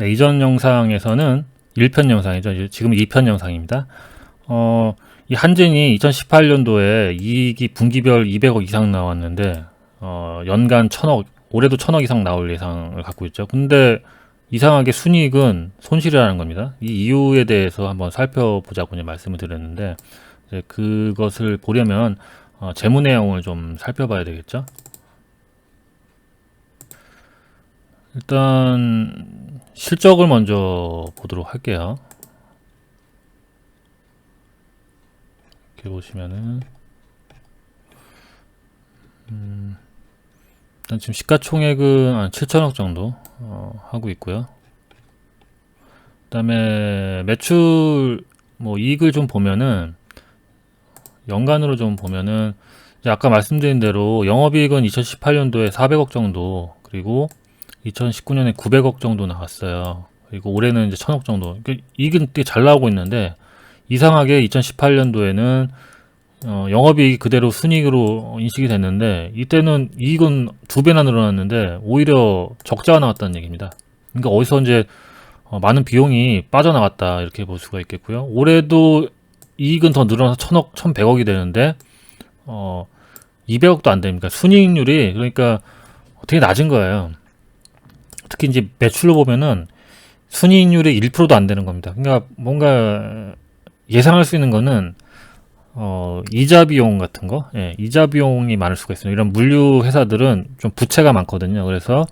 네, 이전 영상에서는 1편 영상이죠. 지금 2편 영상입니다. 어, 이 한진이 2018년도에 이익이 분기별 200억 이상 나왔는데 어, 연간 1000억, 올해도 1000억 이상 나올 예상을 갖고 있죠. 근데 이상하게 순이익은 손실이라는 겁니다. 이 이유에 대해서 한번 살펴보자고 이제 말씀을 드렸는데 그것을 보려면 어, 재무 내용을 좀 살펴봐야 되겠죠. 일단 실적을 먼저 보도록 할게요. 이렇게 보시면은 음, 일단 지금 시가총액은 한 7천억 정도 어, 하고 있고요. 그다음에 매출 뭐 이익을 좀 보면은 연간으로 좀 보면은 아까 말씀드린 대로 영업이익은 2018년도에 400억 정도 그리고 2019년에 900억 정도 나왔어요. 그리고 올해는 이제 1000억 정도. 그러니까 이익은 되게 잘 나오고 있는데 이상하게 2018년도에는 어, 영업이익이 그대로 순이익으로 인식이 됐는데 이때는 이익은 두 배나 늘어났는데 오히려 적자가 나왔다는 얘기입니다. 그러니까 어디서 이제 어, 많은 비용이 빠져나갔다 이렇게 볼 수가 있겠고요. 올해도 이익은 더 늘어나서 천억, 천백억이 되는데 어 200억도 안 됩니다. 순이익률이 그러니까 되게 낮은 거예요. 특히 이제 매출로 보면은 순이익률이 1%도 안 되는 겁니다. 그러니까 뭔가 예상할 수 있는 거는 어, 이자 비용 같은 거, 예, 이자 비용이 많을 수가 있어요. 이런 물류 회사들은 좀 부채가 많거든요. 그래서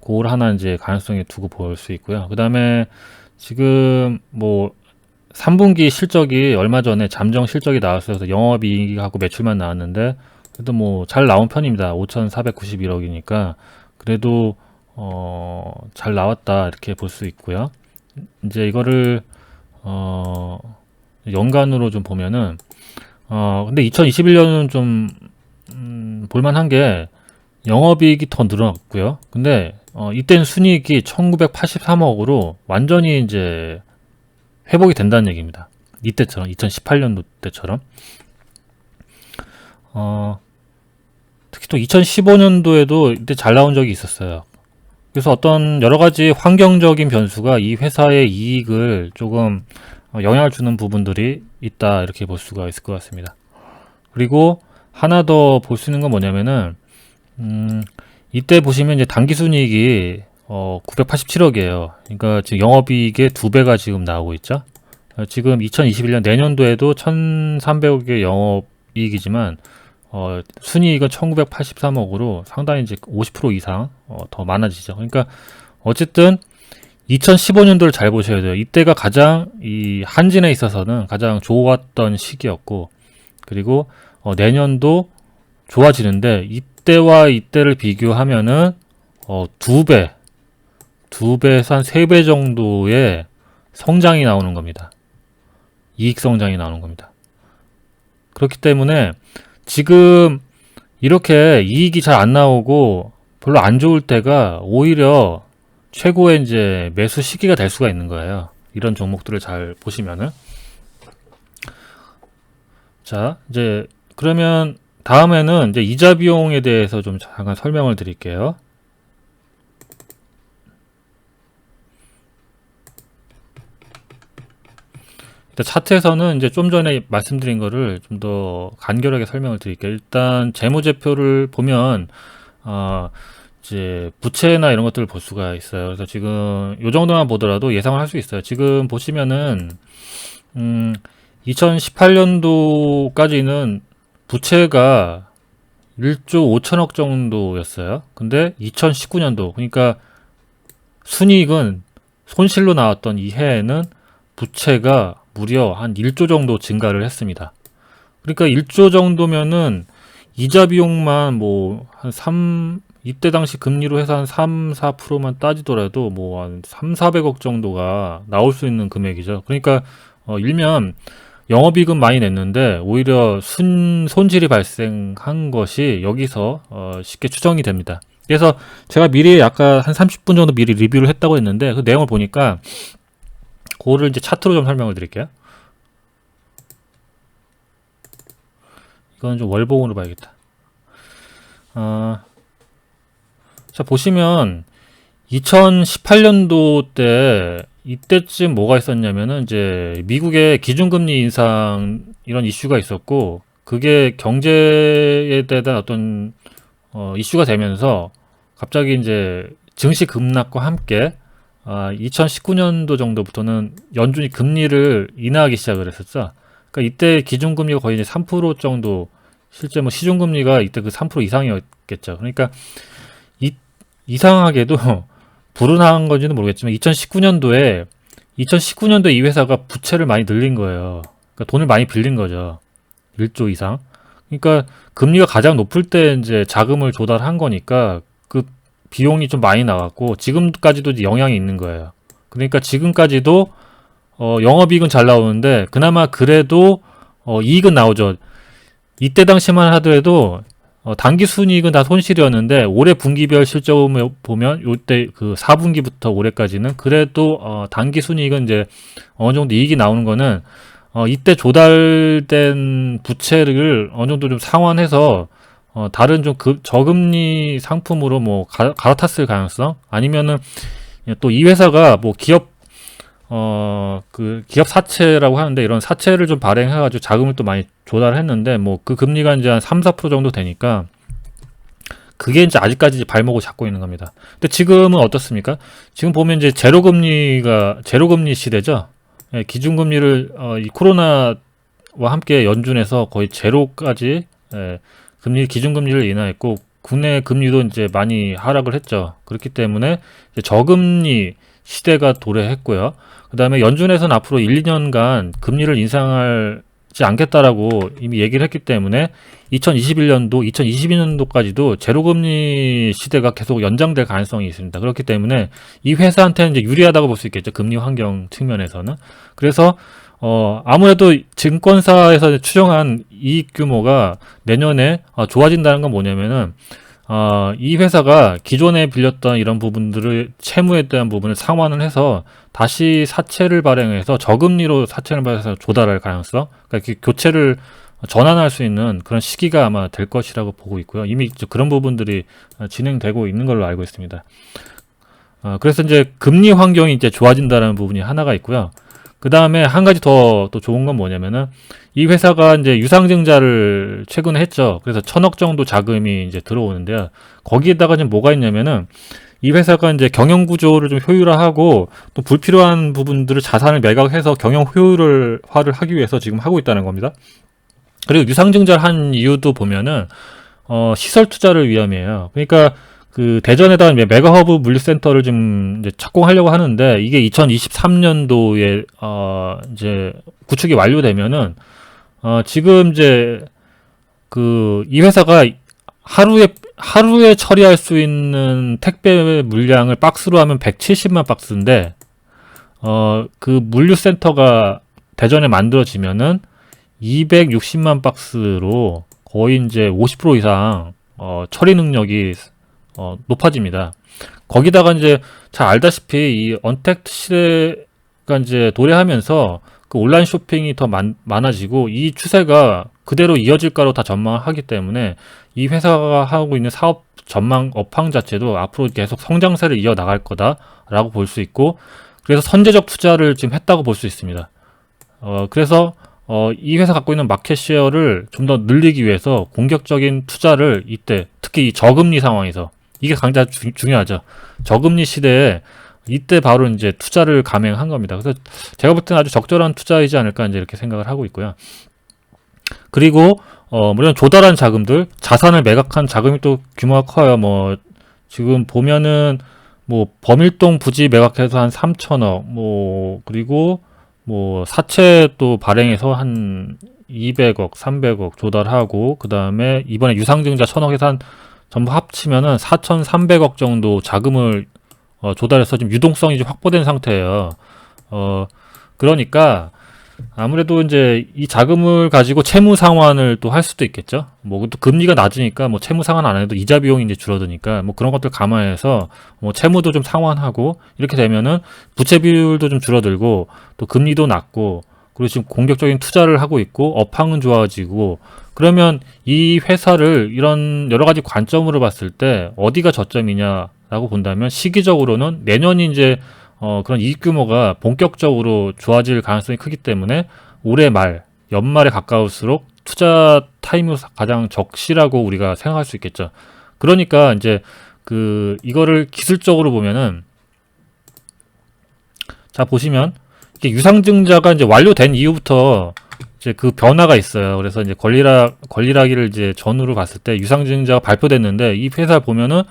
그걸 하나 이제 가능성에 두고 볼 수 있고요. 그 다음에 지금 뭐 3분기 실적이 얼마 전에 잠정 실적이 나왔어서 영업이익하고 매출만 나왔는데 그래도 뭐 잘 나온 편입니다. 5,491억이니까 그래도 어, 잘 나왔다 이렇게 볼 수 있고요. 이제 이거를 어, 연간으로 좀 보면은 어, 근데 2021년은 좀 음, 볼만한 게 영업이익이 더 늘어났고요. 근데 어, 이때는 순이익이 1983억으로 완전히 이제 회복이 된다는 얘기입니다. 이때처럼 2018년도 때처럼 어, 특히 또 2015년도에도 이때 잘 나온 적이 있었어요. 그래서 어떤 여러 가지 환경적인 변수가 이 회사의 이익을 조금 어, 영향을 주는 부분들이 있다 이렇게 볼 수가 있을 것 같습니다. 그리고 하나 더 볼 수 있는 건 뭐냐면은 음, 이때 보시면 이제 당기순이익이 어, 987억이에요. 그러니까 지금 영업이익의 두 배가 지금 나오고 있죠. 어, 지금 2021년 내년도에도 1,300억의 영업이익이지만 어, 순이익은 1983억으로 상당히 이제 50% 이상 어, 더 많아지죠. 그러니까 어쨌든 2015년도를 잘 보셔야 돼요. 이때가 가장 이 한진에 있어서는 가장 좋았던 시기였고 그리고 어, 내년도 좋아지는데 이때와 이때를 비교하면은 어, 두 배, 두 배에서 한 세 배 정도의 성장이 나오는 겁니다. 이익 성장이 나오는 겁니다. 그렇기 때문에 지금 이렇게 이익이 잘 안 나오고 별로 안 좋을 때가 오히려 최고의 이제 매수 시기가 될 수가 있는 거예요. 이런 종목들을 잘 보시면은. 자, 이제 그러면 다음에는 이제 이자 비용에 대해서 좀 잠깐 설명을 드릴게요. 차트에서는 이제 좀 전에 말씀드린 거를 좀 더 간결하게 설명을 드릴게요. 일단 재무제표를 보면 어 이제 부채나 이런 것들을 볼 수가 있어요. 그래서 지금 요 정도만 보더라도 예상을 할 수 있어요. 지금 보시면은 음 2018년도까지는 부채가 1조 5천억 정도였어요. 근데 2019년도 그러니까 순이익은 손실로 나왔던 이 해에는 부채가 무려 한 1조 정도 증가를 했습니다. 그러니까 1조 정도면은 이자 비용만 뭐 한 3, 이때 당시 금리로 해서 한 3, 4%만 따지더라도 뭐 한 3, 400억 정도가 나올 수 있는 금액이죠. 그러니까 어 일면 영업이익은 많이 냈는데 오히려 순, 손실이 발생한 것이 여기서 어 쉽게 추정이 됩니다. 그래서 제가 미리 아까 한 30분 정도 미리 리뷰를 했다고 했는데 그 내용을 보니까 그거를 이제 차트로 좀 설명을 드릴게요. 이건 좀 월봉으로 봐야겠다. 어, 자, 보시면 2018년도 때 이때쯤 뭐가 있었냐면은 이제 미국의 기준금리 인상 이런 이슈가 있었고 그게 경제에 대한 어떤 어, 이슈가 되면서 갑자기 이제 증시 급락과 함께 아, 2019년도 정도부터는 연준이 금리를 인하하기 시작을 했었죠. 그러니까 이때 기준금리가 거의 이제 3% 정도 실제 뭐 시중금리가 이때 그 3% 이상이었겠죠. 그러니까 이, 이상하게도 불운한 건지는 모르겠지만 2019년도에 2019년도에 이 회사가 부채를 많이 늘린 거예요. 그러니까 돈을 많이 빌린 거죠. 1조 이상. 그러니까 금리가 가장 높을 때 이제 자금을 조달한 거니까 그 비용이 좀 많이 나왔고 지금까지도 영향이 있는 거예요. 그러니까 지금까지도 어, 영업이익은 잘 나오는데 그나마 그래도 어, 이익은 나오죠. 이때 당시만 하더라도 어, 단기 순이익은 다 손실이었는데 올해 분기별 실적을 보면 요때 그 4분기부터 올해까지는 그래도 어, 단기 순이익은 이제 어느 정도 이익이 나오는 거는 어, 이때 조달된 부채를 어느 정도 좀 상환해서 어, 다른 좀 그, 저금리 상품으로 뭐 가, 갈아탔을 가능성 아니면은 또 이 회사가 뭐 기업 어, 그 기업 사채라고 하는데 이런 사채를 좀 발행해 가지고 자금을 또 많이 조달했는데 뭐 그 금리가 이제 한 3, 4% 정도 되니까 그게 이제 아직까지 발목을 잡고 있는 겁니다. 근데 지금은 어떻습니까? 지금 보면 이제 제로 금리가 제로 금리 시대죠. 예, 기준 금리를 어, 이 코로나와 함께 연준해서 거의 제로까지 예, 금리 기준 금리를 인하했고 국내 금리도 이제 많이 하락을 했죠. 그렇기 때문에 저금리 시대가 도래했고요. 그 다음에 연준에서는 앞으로 1, 2년간 금리를 인상하지 않겠다라고 이미 얘기를 했기 때문에 2021년도, 2022년도까지도 제로금리 시대가 계속 연장될 가능성이 있습니다. 그렇기 때문에 이 회사한테는 이제 유리하다고 볼 수 있겠죠. 금리 환경 측면에서는. 그래서 어, 아무래도 증권사에서 추정한 이익 규모가 내년에 어, 좋아진다는 건 뭐냐면은 어, 이 회사가 기존에 빌렸던 이런 부분들을 채무에 대한 부분을 상환을 해서 다시 사채를 발행해서 저금리로 사채를 발행해서 조달할 가능성, 그러니까 교체를 전환할 수 있는 그런 시기가 아마 될 것이라고 보고 있고요. 이미 그런 부분들이 진행되고 있는 걸로 알고 있습니다. 어, 그래서 이제 금리 환경이 이제 좋아진다는 부분이 하나가 있고요. 그 다음에 한 가지 더 또 좋은 건 뭐냐면은 이 회사가 이제 유상증자를 최근에 했죠. 그래서 천억 정도 자금이 이제 들어오는데요. 거기에다가 지금 뭐가 있냐면은 이 회사가 이제 경영 구조를 좀 효율화하고 또 불필요한 부분들을 자산을 매각해서 경영 효율화를 하기 위해서 지금 하고 있다는 겁니다. 그리고 유상증자를 한 이유도 보면은 어, 시설 투자를 위함이에요. 그러니까 그 대전에다 메가허브 물류센터를 좀 이제 착공하려고 하는데 이게 2023년도에 어 이제 구축이 완료되면은 어 지금 이제 그 이 회사가 하루에 하루에 처리할 수 있는 택배 물량을 박스로 하면 170만 박스인데 어 그 물류센터가 대전에 만들어지면은 260만 박스로 거의 이제 50% 이상 어 처리 능력이 어, 높아집니다. 거기다가 이제 잘 알다시피 이 언택트 시대가 이제 도래하면서 그 온라인 쇼핑이 더 많, 많아지고 이 추세가 그대로 이어질 거로 다 전망하기 때문에 이 회사가 하고 있는 사업 전망 업황 자체도 앞으로 계속 성장세를 이어 나갈 거다라고 볼 수 있고 그래서 선제적 투자를 지금 했다고 볼 수 있습니다. 어, 그래서 어, 이 회사 갖고 있는 마켓 쉐어를 좀 더 늘리기 위해서 공격적인 투자를 이때 특히 이 저금리 상황에서 이게 강자 주, 중요하죠. 저금리 시대에 이때 바로 이제 투자를 감행한 겁니다. 그래서 제가 볼 때는 아주 적절한 투자이지 않을까 이제 이렇게 생각을 하고 있고요. 그리고 어 물론 조달한 자금들, 자산을 매각한 자금이 또 규모가 커요. 뭐 지금 보면은 뭐 범일동 부지 매각해서 한 3천억, 뭐 그리고 뭐 사채 또 발행해서 한 200억, 300억 조달하고 그 다음에 이번에 유상증자 천억에서 한 전부 합치면은 4,300억 정도 자금을 어, 조달해서 지금 유동성이 좀 확보된 상태예요. 어, 그러니까 아무래도 이제 이 자금을 가지고 채무 상환을 또 할 수도 있겠죠. 뭐 또 금리가 낮으니까 뭐 채무 상환 안 해도 이자 비용이 이제 줄어드니까 뭐 그런 것들 감안해서 뭐 채무도 좀 상환하고 이렇게 되면은 부채 비율도 좀 줄어들고 또 금리도 낮고 그리고 지금 공격적인 투자를 하고 있고 업황은 좋아지고 그러면 이 회사를 이런 여러 가지 관점으로 봤을 때 어디가 저점이냐 라고 본다면 시기적으로는 내년이 이제 어, 그런 이익 규모가 본격적으로 좋아질 가능성이 크기 때문에 올해 말, 연말에 가까울수록 투자 타임으로 가장 적시라고 우리가 생각할 수 있겠죠. 그러니까 이제 그 이거를 기술적으로 보면은 자 보시면 이게 유상증자가 이제 완료된 이후부터 이제 그 변화가 있어요. 그래서 이제 권리락 권리락이를 이제 전후로 봤을 때 유상증자가 발표됐는데 이 회사 보면은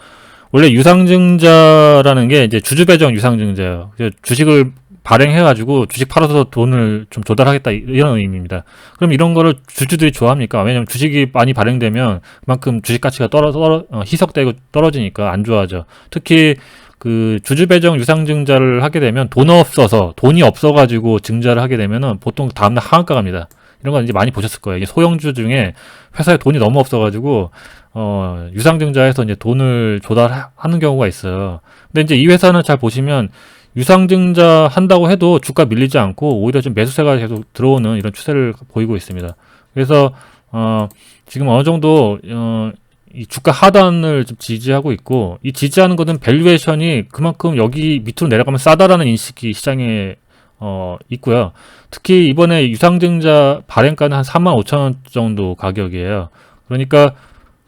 원래 유상증자라는 게 이제 주주배정 유상증자예요. 주식을 발행해가지고 주식 팔아서 돈을 좀 조달하겠다 이런 의미입니다. 그럼 이런 거를 주주들이 좋아합니까? 왜냐면 주식이 많이 발행되면 그만큼 주식 가치가 떨어, 떨어 어, 희석되고 떨어지니까 안 좋아하죠. 특히 그 주주 배정 유상증자를 하게 되면 돈 없어서 돈이 없어가지고 증자를 하게 되면은 보통 다음날 하한가 갑니다. 이런 거 이제 많이 보셨을 거예요. 이게 소형주 중에 회사에 돈이 너무 없어가지고 어 유상증자해서 이제 돈을 조달하는 경우가 있어요. 근데 이제 이 회사는 잘 보시면 유상증자 한다고 해도 주가 밀리지 않고 오히려 좀 매수세가 계속 들어오는 이런 추세를 보이고 있습니다. 그래서 어 지금 어느 정도 어, 이 주가 하단을 좀 지지하고 있고 이 지지하는 것은 밸류에이션이 그만큼 여기 밑으로 내려가면 싸다라는 인식이 시장에 어 있고요. 특히 이번에 유상증자 발행가는 한 3만 5천 원 정도 가격이에요. 그러니까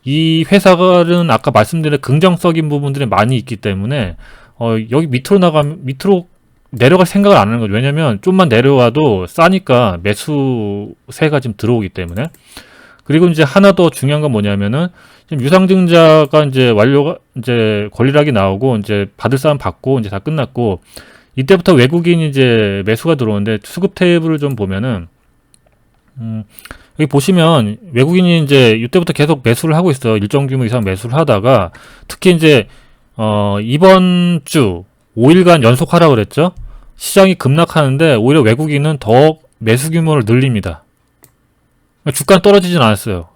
이 회사는 아까 말씀드린 긍정적인 부분들이 많이 있기 때문에 어, 여기 밑으로 나가면 밑으로 내려갈 생각을 안 하는 거죠. 왜냐면 좀만 내려와도 싸니까 매수세가 지금 들어오기 때문에. 그리고 이제 하나 더 중요한 건 뭐냐면은 지금 유상증자가 이제 완료가 이제 권리락이 나오고 이제 받을 사람 받고 이제 다 끝났고 이때부터 외국인 이제 매수가 들어오는데 수급 테이블을 좀 보면은 음, 여기 보시면 외국인이 이제 이때부터 계속 매수를 하고 있어요. 일정 규모 이상 매수를 하다가 특히 이제 어, 이번 주 5일간 연속 하라 그랬죠. 시장이 급락하는데 오히려 외국인은 더 매수 규모를 늘립니다. 주가 떨어지진 않았어요.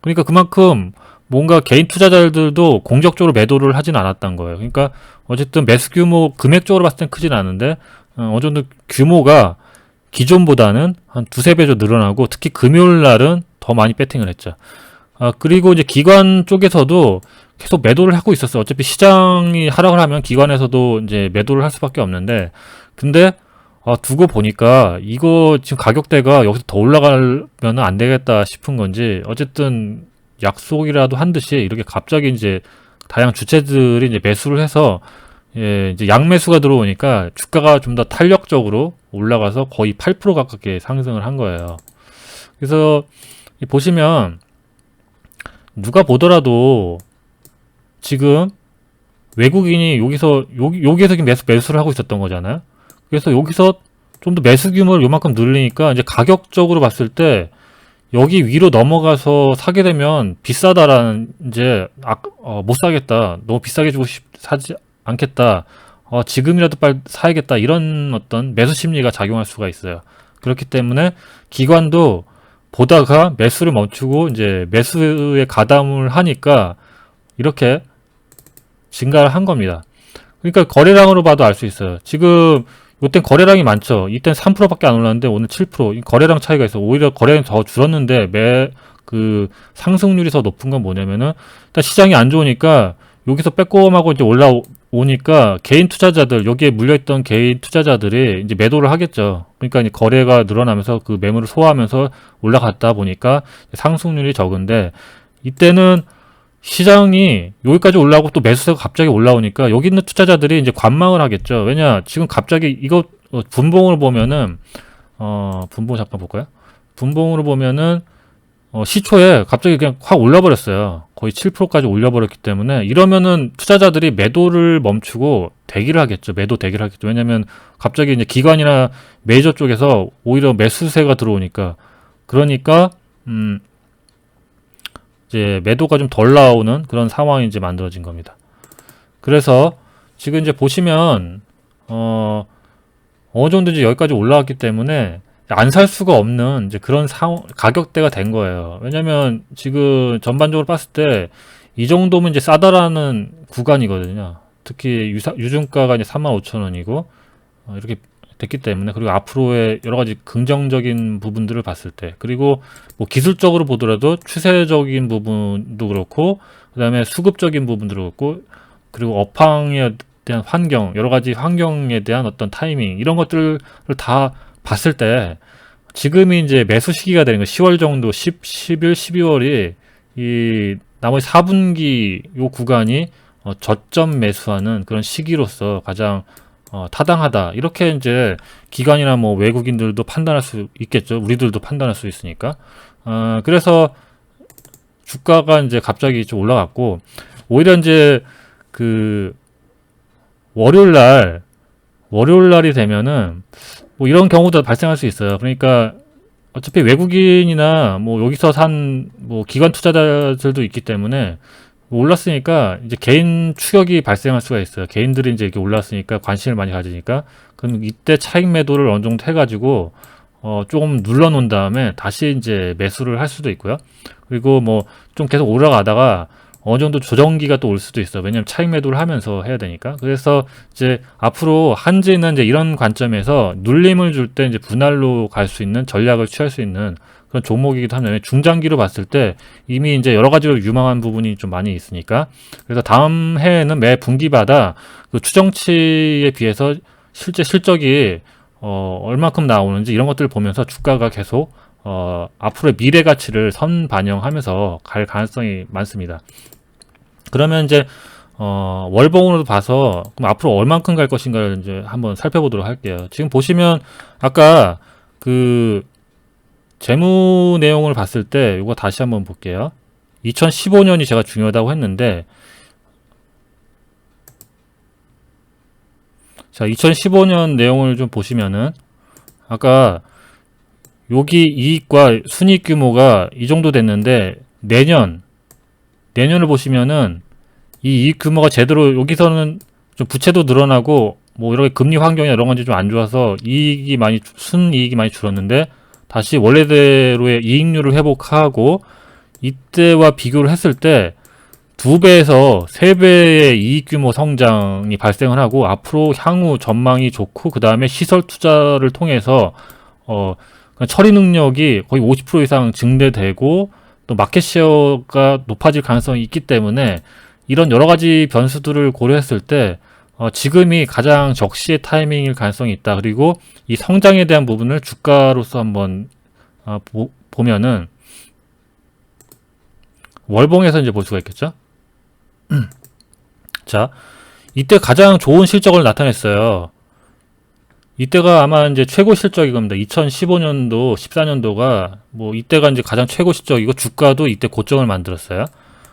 그러니까 그만큼 뭔가 개인 투자자들도 공격적으로 매도를 하진 않았던 거예요. 그러니까 어쨌든 매수 규모 금액적으로 봤을 땐 크진 않은데 어, 어느 정도 규모가 기존보다는 한 두세 배 정도 늘어나고 특히 금요일 날은 더 많이 배팅을 했죠. 아, 그리고 이제 기관 쪽에서도 계속 매도를 하고 있었어요. 어차피 시장이 하락을 하면 기관에서도 이제 매도를 할 수밖에 없는데 근데 아, 두고 보니까 이거 지금 가격대가 여기서 더 올라가면 안 되겠다 싶은 건지 어쨌든 약속이라도 한 듯이 이렇게 갑자기 이제 다양한 주체들이 이제 매수를 해서 예, 이제 양매수가 들어오니까 주가가 좀 더 탄력적으로 올라가서 거의 8% 가깝게 상승을 한 거예요. 그래서 보시면 누가 보더라도 지금 외국인이 여기서 여기 여기에서 지금 매수 매수를 하고 있었던 거잖아요. 그래서 여기서 좀 더 매수 규모를 요만큼 늘리니까 이제 가격적으로 봤을 때 여기 위로 넘어가서 사게 되면 비싸다라는 이제 아, 어, 못 사겠다. 너무 비싸게 주고 싶, 사지 않겠다. 어, 지금이라도 빨리 사야겠다. 이런 어떤 매수 심리가 작용할 수가 있어요. 그렇기 때문에 기관도 보다가 매수를 멈추고 이제 매수에 가담을 하니까 이렇게 증가를 한 겁니다. 그러니까 거래량으로 봐도 알 수 있어요. 지금 이땐 거래량이 많죠. 이땐 3%밖에 안 올랐는데 오늘 7%. 거래량 차이가 있어. 오히려 거래량이 더 줄었는데 매 그 상승률이 더 높은 건 뭐냐면은 일단 시장이 안 좋으니까 여기서 빼꼼하고 이제 올라오니까 개인 투자자들 여기에 물려있던 개인 투자자들이 이제 매도를 하겠죠. 그러니까 이제 거래가 늘어나면서 그 매물을 소화하면서 올라갔다 보니까 상승률이 적은데 이때는 시장이 여기까지 올라오고 또 매수세가 갑자기 올라오니까 여기 있는 투자자들이 이제 관망을 하겠죠. 왜냐 지금 갑자기 이거 어, 분봉으로 보면은 어 분봉 잠깐 볼까요? 분봉으로 보면은 어, 시초에 갑자기 그냥 확 올라버렸어요. 거의 7%까지 올려버렸기 때문에 이러면은 투자자들이 매도를 멈추고 대기를 하겠죠. 매도 대기를 하겠죠. 왜냐면 갑자기 이제 기관이나 메이저 쪽에서 오히려 매수세가 들어오니까 그러니까 음 이제 매도가 좀 덜 나오는 그런 상황이 이제 만들어진 겁니다. 그래서 지금 이제 보시면 어 어느 정도 이제 여기까지 올라왔기 때문에 안 살 수가 없는 이제 그런 상 가격대가 된 거예요. 왜냐면 지금 전반적으로 봤을 때 이 정도면 이제 싸다라는 구간이거든요. 특히 유사, 유중가가 이제 35,000원이고 어, 이렇게 됐기 때문에 그리고 앞으로의 여러 가지 긍정적인 부분들을 봤을 때 그리고 뭐 기술적으로 보더라도 추세적인 부분도 그렇고 그다음에 수급적인 부분도 그렇고 그리고 업황에 대한 환경, 여러 가지 환경에 대한 어떤 타이밍 이런 것들을 다 봤을 때 지금이 이제 매수 시기가 되는 거 10월 정도 10, 11, 12월이 이 나머지 4분기 요 구간이 어, 저점 매수하는 그런 시기로서 가장 어, 타당하다. 이렇게 이제 기관이나 뭐 외국인들도 판단할 수 있겠죠. 우리들도 판단할 수 있으니까. 어, 그래서 주가가 이제 갑자기 좀 올라갔고 오히려 이제 그 월요일 날 월요일 날이 되면은 뭐 이런 경우도 발생할 수 있어요. 그러니까 어차피 외국인이나 뭐 여기서 산 뭐 기관 투자자들도 있기 때문에 올랐으니까 이제 개인 추격이 발생할 수가 있어요. 개인들이 이제 이렇게 올랐으니까 관심을 많이 가지니까 그럼 이때 차익 매도를 어느 정도 해가지고 어 조금 눌러 놓은 다음에 다시 이제 매수를 할 수도 있고요. 그리고 뭐 좀 계속 올라가다가 어느 정도 조정기가 또 올 수도 있어. 왜냐면 차익 매도를 하면서 해야 되니까. 그래서 이제 앞으로 한지는 이제 이런 관점에서 눌림을 줄 때 이제 분할로 갈 수 있는 전략을 취할 수 있는 그런 종목이기도 한데 중장기로 봤을 때 이미 이제 여러 가지로 유망한 부분이 좀 많이 있으니까 그래서 다음 해에는 매 분기마다 그 추정치에 비해서 실제 실적이 어 얼마큼 나오는지 이런 것들을 보면서 주가가 계속 어, 앞으로의 미래 가치를 선 반영하면서 갈 가능성이 많습니다. 그러면 이제 어, 월봉으로 봐서 그럼 앞으로 얼만큼 갈 것인가를 이제 한번 살펴보도록 할게요. 지금 보시면 아까 그 재무 내용을 봤을 때 이거 다시 한번 볼게요. 2015년이 제가 중요하다고 했는데 자, 2015년 내용을 좀 보시면은 아까 여기 이익과 순이익 규모가 이 정도 됐는데 내년 내년을 보시면은 이 이익 규모가 제대로 여기서는 좀 부채도 늘어나고 뭐 이렇게 금리 환경이 이런 건지 좀 안 좋아서 이익이 많이 순이익이 많이 줄었는데 다시 원래대로의 이익률을 회복하고 이때와 비교를 했을 때 두 배에서 세 배의 이익 규모 성장이 발생을 하고 앞으로 향후 전망이 좋고 그 다음에 시설 투자를 통해서 어 처리 능력이 거의 50% 이상 증대되고 또 마켓 셰어가 높아질 가능성이 있기 때문에 이런 여러 가지 변수들을 고려했을 때 어, 지금이 가장 적시의 타이밍일 가능성이 있다. 그리고 이 성장에 대한 부분을 주가로서 한번 어, 보, 보면은 월봉에서 이제 볼 수가 있겠죠. 자, 이때 가장 좋은 실적을 나타냈어요. 이때가 아마 이제 최고 실적이 겁니다. 2015년도, 14년도가 뭐 이때가 이제 가장 최고 실적이고 주가도 이때 고점을 만들었어요.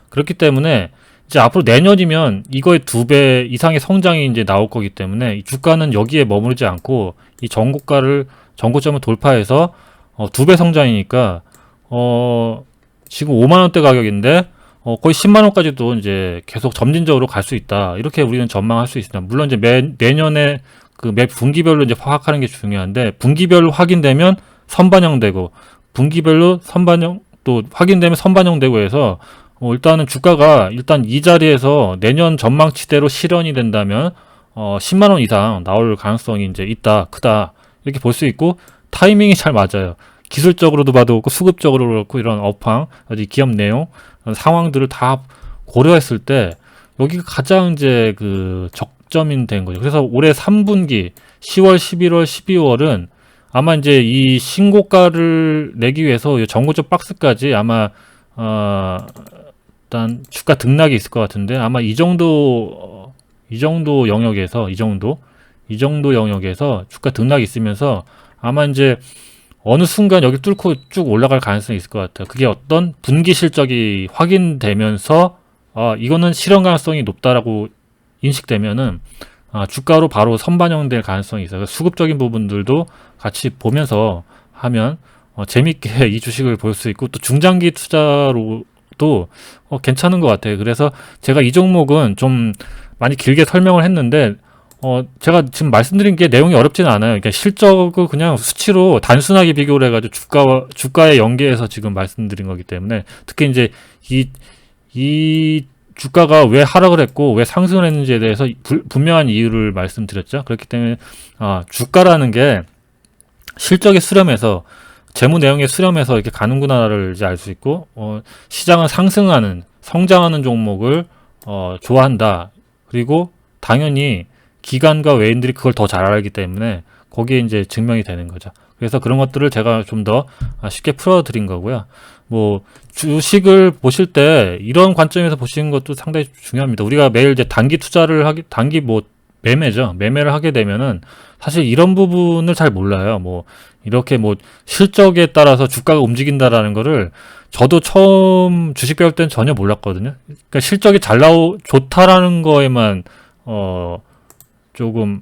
그렇기 때문에 이제 앞으로 내년이면 이거의 두 배 이상의 성장이 이제 나올 거기 때문에 이 주가는 여기에 머무르지 않고 이 전고가를 전고점을 돌파해서 어, 두 배 성장이니까 어 지금 5만 원대 가격인데 어, 거의 10만 원까지도 이제 계속 점진적으로 갈 수 있다. 이렇게 우리는 전망할 수 있습니다. 물론 이제 매, 내년에 그매 분기별로 이제 파악하는 게 중요한데 분기별로 확인되면 선반영되고 분기별로 선반영 또 확인되면 선반영되고 해서 어, 일단은 주가가 일단 이 자리에서 내년 전망치대로 실현이 된다면 어, 10만 원 이상 나올 가능성이 이제 있다 크다 이렇게 볼 수 있고 타이밍이 잘 맞아요. 기술적으로도 봐도 그렇고 수급적으로 그렇고 이런 업황, 기업 내용 상황들을 다 고려했을 때 여기가 가장 이제 그 적 점인 된 거죠. 그래서 올해 3분기 10월, 11월, 12월은 아마 이제 이 신고가를 내기 위해서 정고점 박스까지 아마 어 일단 주가 등락이 있을 것 같은데 아마 이 정도 이 정도 영역에서 이 정도 이 정도 영역에서 주가 등락이 있으면서 아마 이제 어느 순간 여기 뚫고 쭉 올라갈 가능성이 있을 것 같아요. 그게 어떤 분기 실적이 확인되면서 아, 이거는 실현 가능성이 높다라고 인식되면은 아, 주가로 바로 선반영될 가능성이 있어요. 수급적인 부분들도 같이 보면서 하면 어, 재밌게 이 주식을 볼 수 있고 또 중장기 투자로도 어, 괜찮은 것 같아요. 그래서 제가 이 종목은 좀 많이 길게 설명을 했는데 어, 제가 지금 말씀드린 게 내용이 어렵지는 않아요. 그러니까 실적을 그냥 수치로 단순하게 비교를 해가지고 주가와, 주가에 연계해서 지금 말씀드린 거기 때문에 특히 이제 이, 이 주가가 왜 하락을 했고 왜 상승을 했는지에 대해서 불, 분명한 이유를 말씀드렸죠. 그렇기 때문에, 아, 주가라는 게 실적에 수렴해서 재무 내용에 수렴해서 이렇게 가는구나를 이제 알 수 있고, 어, 시장은 상승하는, 성장하는 종목을, 어, 좋아한다. 그리고 당연히 기관과 외인들이 그걸 더 잘 알기 때문에 거기에 이제 증명이 되는 거죠. 그래서 그런 것들을 제가 좀 더 쉽게 풀어드린 거고요. 뭐 주식을 보실 때 이런 관점에서 보시는 것도 상당히 중요합니다. 우리가 매일 이제 단기 투자를 하기 단기 뭐 매매죠. 매매를 하게 되면은 사실 이런 부분을 잘 몰라요. 뭐 이렇게 뭐 실적에 따라서 주가가 움직인다라는 거를 저도 처음 주식 배울 때는 전혀 몰랐거든요. 그러니까 실적이 잘 나오 좋다라는 거에만 어 조금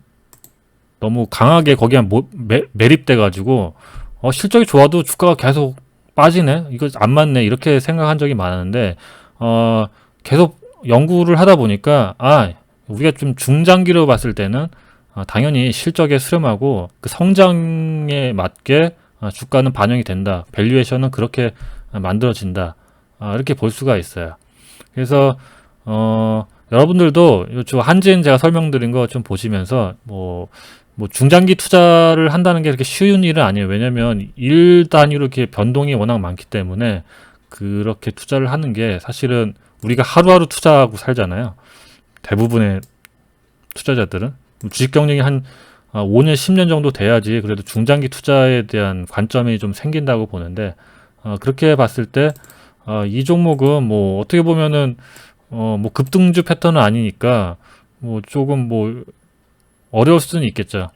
너무 강하게 거기에 모, 매, 매립돼 가지고 어 실적이 좋아도 주가가 계속 빠지네. 이거 안 맞네. 이렇게 생각한 적이 많았는데 어 계속 연구를 하다 보니까 아 우리가 좀 중장기로 봤을 때는 어, 당연히 실적에 수렴하고 그 성장에 맞게 어, 주가는 반영이 된다. 밸류에이션은 그렇게 만들어진다. 어, 이렇게 볼 수가 있어요. 그래서 어, 여러분들도 저 한진 제가 설명드린 거 좀 보시면서 뭐, 뭐 중장기 투자를 한다는 게 그렇게 쉬운 일은 아니에요. 왜냐면 일 단위로 이렇게 변동이 워낙 많기 때문에 그렇게 투자를 하는 게 사실은 우리가 하루하루 투자하고 살잖아요. 대부분의 투자자들은 주식 경력이 한 5년, 아, 10년 정도 돼야지 그래도 중장기 투자에 대한 관점이 좀 생긴다고 보는데 어, 그렇게 봤을 때이 어, 종목은 뭐 어떻게 보면은 어, 뭐 급등주 패턴은 아니니까 뭐 조금 뭐 어려울 수는 있겠죠.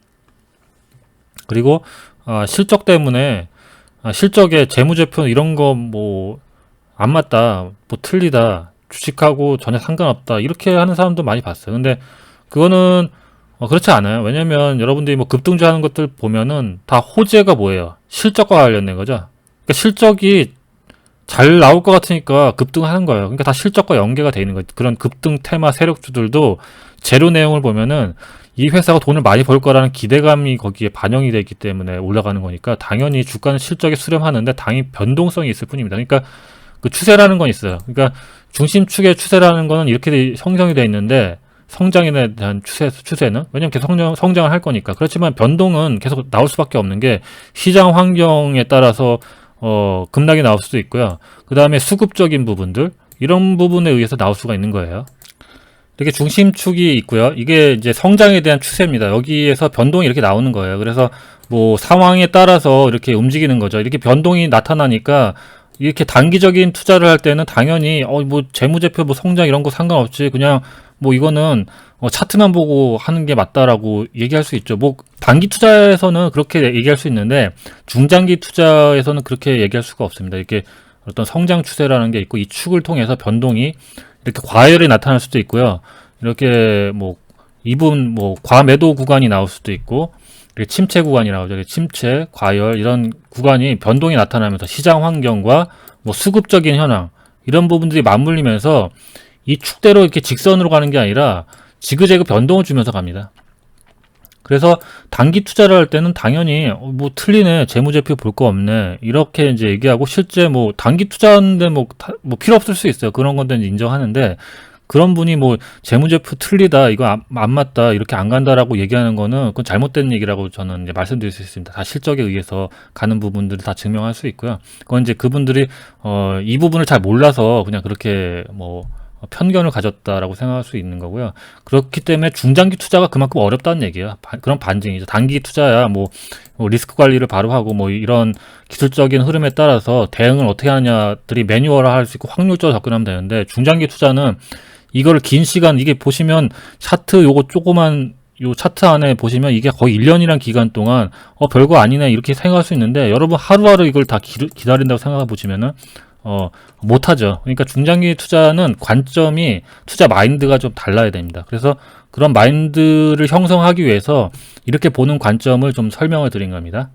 그리고 아, 실적 때문에 아, 실적에 재무제표 이런 거 뭐 안 맞다, 뭐 틀리다, 주식하고 전혀 상관없다 이렇게 하는 사람도 많이 봤어요. 근데 그거는 어, 그렇지 않아요. 왜냐면 여러분들이 뭐 급등주 하는 것들 보면은 다 호재가 뭐예요? 실적과 관련된 거죠. 그러니까 실적이 잘 나올 것 같으니까 급등하는 거예요. 그러니까 다 실적과 연계가 돼 있는 거예요. 그런 급등 테마 세력주들도 재료 내용을 보면은 이 회사가 돈을 많이 벌 거라는 기대감이 거기에 반영이 되기 때문에 올라가는 거니까 당연히 주가는 실적에 수렴하는데 당연히 변동성이 있을 뿐입니다. 그러니까 그 추세라는 건 있어요. 그러니까 중심축의 추세라는 거는 이렇게 형성이 돼 있는데 성장에 대한 추세, 추세는 왜냐면 계속 성장, 성장을 할 거니까 그렇지만 변동은 계속 나올 수밖에 없는 게 시장 환경에 따라서 어, 급락이 나올 수도 있고요. 그 다음에 수급적인 부분들 이런 부분에 의해서 나올 수가 있는 거예요. 이렇게 중심축이 있고요. 이게 이제 성장에 대한 추세입니다. 여기에서 변동이 이렇게 나오는 거예요. 그래서 뭐 상황에 따라서 이렇게 움직이는 거죠. 이렇게 변동이 나타나니까 이렇게 단기적인 투자를 할 때는 당연히 어 뭐 재무제표 뭐 성장 이런 거 상관없지 그냥 뭐 이거는 어 차트만 보고 하는 게 맞다라고 얘기할 수 있죠. 뭐 단기 투자에서는 그렇게 얘기할 수 있는데 중장기 투자에서는 그렇게 얘기할 수가 없습니다. 이렇게 어떤 성장 추세라는 게 있고 이 축을 통해서 변동이 이렇게 과열이 나타날 수도 있고요. 이렇게 뭐 이분 뭐 과매도 구간이 나올 수도 있고 침체 구간이라고 하죠. 침체, 과열 이런 구간이 변동이 나타나면서 시장 환경과 뭐 수급적인 현황 이런 부분들이 맞물리면서 이 축대로 이렇게 직선으로 가는 게 아니라 지그재그 변동을 주면서 갑니다. 그래서 단기 투자를 할 때는 당연히 어, 뭐 틀리네 재무제표 볼 거 없네 이렇게 이제 얘기하고 실제 뭐 단기 투자하는데 뭐, 뭐 필요 없을 수 있어요 그런 건데 인정하는데 그런 분이 뭐 재무제표 틀리다 이거 안, 안, 맞다 이렇게 안 간다라고 얘기하는 거는 그건 잘못된 얘기라고 저는 이제 말씀드릴 수 있습니다. 다 실적에 의해서 가는 부분들을 다 증명할 수 있고요. 그건 이제 그분들이 어, 이 부분을 잘 몰라서 그냥 그렇게 뭐 편견을 가졌다라고 생각할 수 있는 거고요. 그렇기 때문에 중장기 투자가 그만큼 어렵다는 얘기예요. 바, 그런 반증이죠. 단기 투자야 뭐, 뭐, 리스크 관리를 바로 하고 뭐 이런 기술적인 흐름에 따라서 대응을 어떻게 하느냐들이 매뉴얼화 할 수 있고 확률적으로 접근하면 되는데 중장기 투자는 이거를 긴 시간 이게 보시면 차트 요거 조그만 요 차트 안에 보시면 이게 거의 1년이란 기간 동안 어 별거 아니네 이렇게 생각할 수 있는데 여러분 하루하루 이걸 다 기, 다린다고 생각해 보시면은 어 못하죠. 그러니까 중장기 투자는 관점이 투자 마인드가 좀 달라야 됩니다. 그래서 그런 마인드를 형성하기 위해서 이렇게 보는 관점을 좀 설명을 드린 겁니다.